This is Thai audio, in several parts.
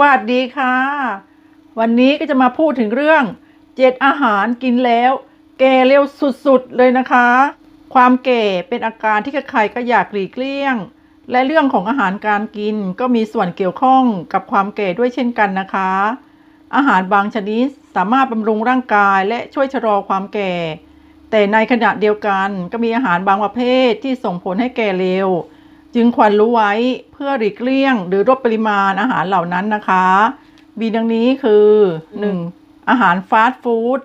วัสดีค่ะ วันนี้ก็จะมาพูดถึงเรื่องเจ็ดอาหารกินแล้ว แก่เร็วสุดๆเลยนะคะ ความแก่เป็นอาการที่ใครๆก็อยากหลีกเลี่ยง และเรื่องของอาหารการกินก็มีส่วนเกี่ยวข้องกับความแก่ด้วยเช่นกันนะคะ อาหารบางชนิดสามารถบำรุงร่างกายและช่วยชะลอความแก่ แต่ในขณะเดียวกันก็มีอาหารบางประเภทที่ส่งผลให้แก่เร็ว จึงควรรู้ไว้เพื่อหลีกเลี่ยง หรือลดปริมาณอาหารเหล่านั้นนะคะมีดังนี้คือ 1. อาหารฟาสต์ฟู้ด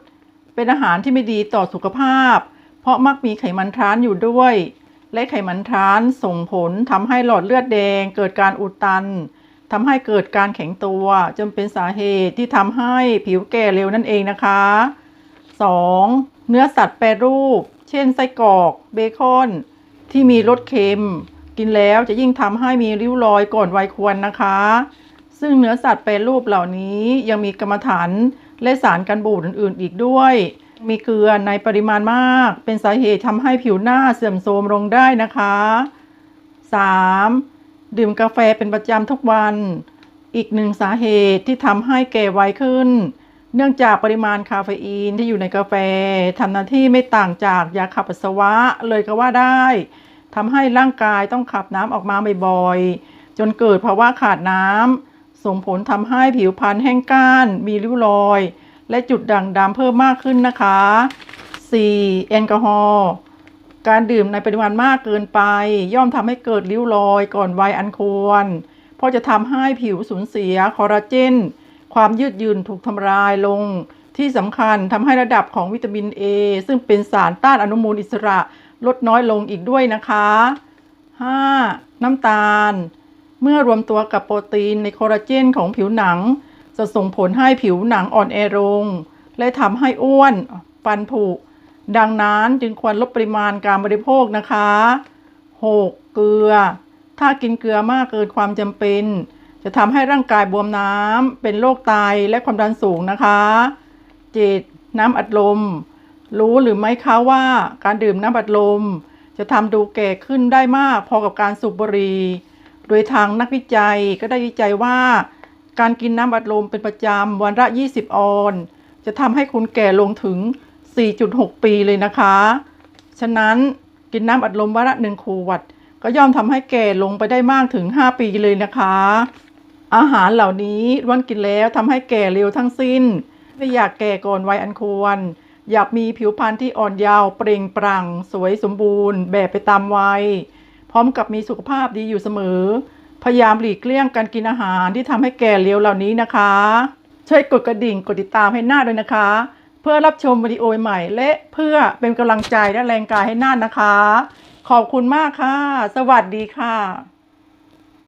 เป็นอาหารที่ไม่ดีต่อสุขภาพ เพราะมักมีไขมันทรานอยู่ด้วย และไขมันทรานส่งผลทำให้หลอดเลือดแดง เกิดการอุดตันทำให้เกิดการแข็งตัวจนเป็นสาเหตุที่ทำให้ผิวแก่เร็วนั่นเองนะคะ 2. เนื้อสัตว์แปรรูป เช่นไส้กรอก เบคอน ที่มีรสเค็ม กินแล้วจะยิ่งทำให้มีริ้วรอยก่อนวัยควรนะคะ ซึ่งเนื้อสัตว์แปรรูปเหล่านี้ยังมีกรรมฐานและสารกันบูดอื่นๆ อีกด้วย มีเกลือในปริมาณมาก เป็นสาเหตุทำให้ผิวหน้าเสื่อมโทรมลงได้นะคะ 3. ดื่มกาแฟเป็นประจำทุกวัน อีกหนึ่งสาเหตุที่ทำให้แก่ไวขึ้น เนื่องจากปริมาณคาเฟอีนที่อยู่ในกาแฟทำหน้าที่ไม่ต่างจากยาขับปัสสาวะเลยก็ว่าได้ ทำให้ร่างกายต้องขับน้ำออกมาบ่อยๆ จนเกิดภาวะขาดน้ำ ส่งผลทำให้ผิวพรรณแห้งก้าน มีริ้วรอย และจุดด่างดำเพิ่มมากขึ้นนะคะ 4. แอลกอฮอล์การดื่มในปริมาณมากเกินไป ย่อมทำให้เกิดริ้วรอยก่อนวัยอันควร เพราะจะทำให้ผิวสูญเสียคอลลาเจน ความยืดหยุ่นถูกทำลายลง ที่สำคัญทำให้ระดับของวิตามิน A ซึ่งเป็นสารต้านอนุมูลอิสระ ลดน้อยลงอีกด้วยนะคะ 5. น้ำตาล เมื่อรวมตัวกับโปรตีนในคอลลาเจนของผิวหนัง จะส่งผลให้ผิวหนังอ่อนแอลง และทำให้อ้วนฟันผุ ดังนั้นจึงควรลดปริมาณการบริโภคนะคะ 6. เกลือ ถ้ากินเกลือมากเกินความจำเป็น จะทำให้ร่างกายบวมน้ำเป็นโรคไตและความดันสูงนะคะ 7. น้ำอัดลม รู้หรือไม่คะว่าการดื่มน้ำอัดลม จะทำดูแก่ขึ้นได้มากพอกับการสูบบุหรี่โดยทางนักวิจัยก็ได้วิจัยว่า การกินน้ำอัดลมเป็นประจำวันละ 20 ออน จะทำให้คุณแก่ลงถึง 4.6 ปีเลยนะคะ ฉะนั้นกินน้ำอัดลมวันละหนึ่งขวด ก็ย่อมทำให้แก่ลงไปได้มากถึง 5 ปีเลยนะคะ อาหารเหล่านี้ล้วนกินแล้วทำให้แก่เร็วทั้งสิ้นไม่อยากแก่ก่อนวัยอันควร อยากมีผิวพรรณที่อ่อนเยาว์เปล่งปลั่ง สวยสมบูรณ์ แบบไปตามวัย พร้อมกับมีสุขภาพดีอยู่เสมอ พยายามหลีกเลี่ยงการกินอาหารที่ทำให้แก่เร็วเหล่านี้นะคะ ช่วยกดกระดิ่งกดติดตามให้หน้าด้วยนะคะ เพื่อรับชมวิดีโอใหม่และเพื่อเป็นกำลังใจและแรงกายให้หน้านะคะ ขอบคุณมากค่ะ สวัสดีค่ะ